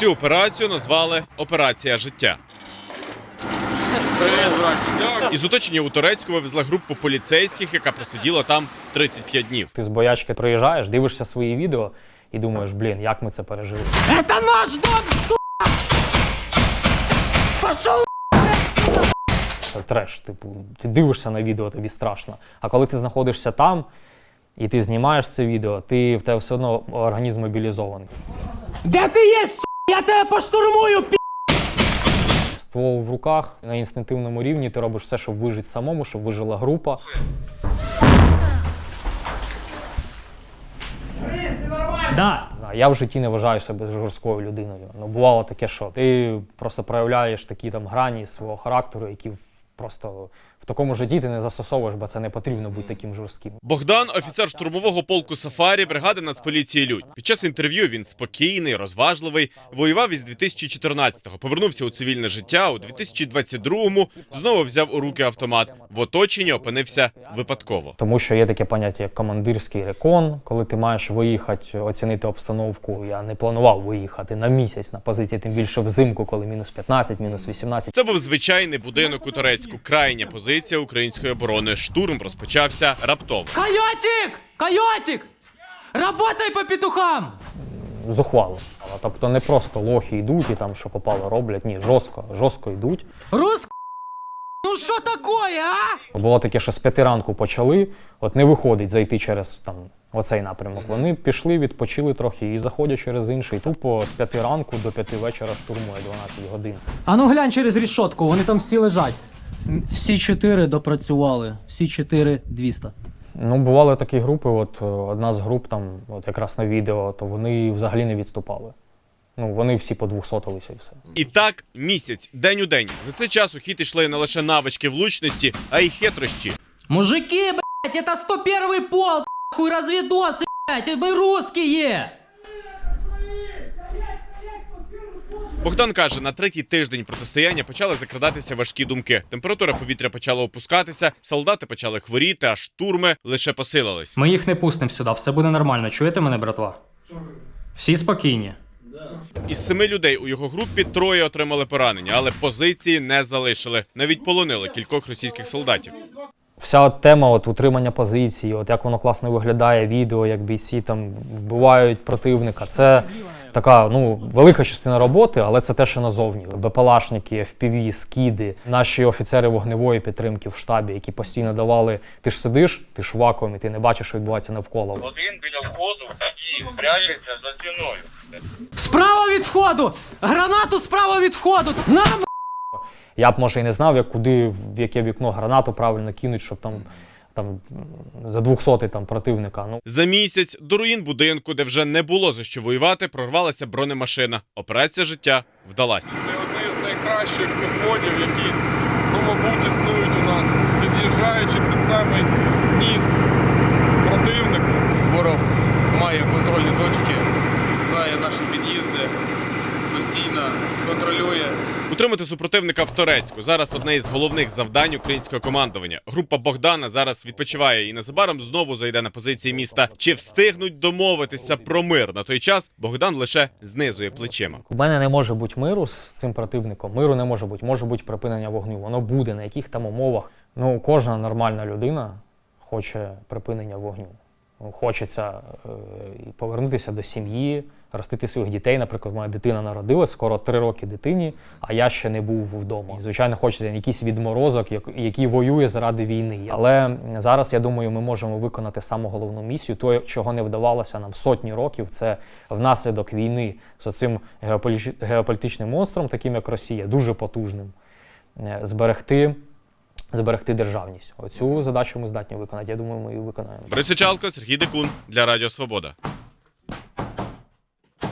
Цю операцію назвали Операція життя. Із оточення у Турецьку вивезла групу поліцейських, яка просиділа там 35 днів. Ти з боячки приїжджаєш, дивишся свої відео і думаєш, блін, як ми це пережили. Это наш дом! Пошел Це треш. Типу, ти дивишся на відео, тобі страшно. А коли ти знаходишся там і ти знімаєш це відео, ти в тебе все одно організм мобілізований. Де ти є? Я тебе поштурмую, пі***! Ствол в руках на інстинктивному рівні ти робиш все, щоб вижити самому, щоб вижила група. Да. Знаю, я в житті не вважаю себе жорсткою людиною. Ну бувало таке, що ти просто проявляєш такі там грані свого характеру, які просто в такому житті ти не застосовуєш, бо це не потрібно бути таким жорстким. Богдан, офіцер штурмового полку Сафарі, бригади Нацполіції Людь. Під час інтерв'ю він спокійний, розважливий. Воював із 2014-го, повернувся у цивільне життя. У 2022-му знову взяв у руки автомат. В оточенні опинився випадково. Тому що є таке поняття, як командирський рекон, коли ти маєш виїхати, оцінити обстановку. Я не планував виїхати на місяць на позиції, тим більше взимку, коли мінус 15, мінус 18. Це був звичайний будинок у Турецьку. Крайня позиція української оборони. Штурм розпочався раптово. Койотик! Койотик! Работай по петухам! Зухвало. Тобто не просто лохи йдуть і там що попало роблять. Ні, жорстко, жорстко йдуть. Рус... Ну що такое, а? Було таке, що з п'яти ранку почали, от не виходить зайти через там оцей напрямок. Вони пішли, відпочили трохи і заходять через інший. Тупо з п'яти ранку до п'яти вечора штурмує 12 годин. А ну глянь через рішотку, вони там всі лежать. М, Всі чотири допрацювали, всі чотири 200. Ну, бували такі групи, от е, одна з груп, там, от якраз на відео, то вони взагалі не відступали. Ну, вони всі по 200 і все. І так місяць, день у день. За цей час у хід йшли не лише навички влучності, а й хитрощі. Мужики, блядь, это 101 полк, хуй разведосы, блядь, мы русские! Богдан каже, на третій тиждень протистояння почали закрадатися важкі думки. Температура повітря почала опускатися, солдати почали хворіти, а штурми лише посилились. Ми їх не пустимо сюди, все буде нормально. Чуєте мене, братва? Всі спокійні. Із семи людей у його групі троє отримали поранення, але позиції не залишили. Навіть полонили кількох російських солдатів. Вся от тема от, утримання позиції, от як воно класно виглядає, відео, як бійці там вбивають противника. Це така ну, велика частина роботи, але це те, що назовні. БПЛАшники, FPV, скіди, наші офіцери вогневої підтримки в штабі, які постійно давали. Ти ж сидиш, ти ж в вакуумі, ти не бачиш, що відбувається навколо. Один біля входу і прячеться за стіною. Справа від входу! Гранату справа від входу! На, б***ь! Я б може і не знав, як куди, в яке вікно гранату правильно кинуть, щоб там. Там за 200 там противника. Ну За місяць до руїн будинку, де вже не було за що воювати, прорвалася бронемашина. Операція життя вдалася. Це одне з найкращих походів, які, ну, мабуть, існують контролює. Утримати супротивника в Торецьку зараз одне із головних завдань українського командування. Група Богдана зараз відпочиває і незабаром знову зайде на позиції міста. Чи встигнуть домовитися про мир на той час? Богдан лише знизує плечима. У мене не може бути миру з цим противником. Миру не може бути. Може бути припинення вогню. Воно буде на яких там умовах. Ну, кожна нормальна людина хоче припинення вогню. Хочеться е, повернутися до сім'ї, ростити своїх дітей. Наприклад, моя дитина народилась, скоро три роки дитині, а я ще не був вдома. І, звичайно, хочеться якийсь відморозок, як- який воює заради війни. Але зараз я думаю, ми можемо виконати саму головну місію, то, чого не вдавалося нам сотні років. Це внаслідок війни з цим геополітичним монстром, таким як Росія, дуже потужним, е, зберегти. Зберегти державність. Оцю задачу ми здатні виконати. Я думаю, ми її виконаємо. Присичалко Сергій Дикун для Радіо Свобода.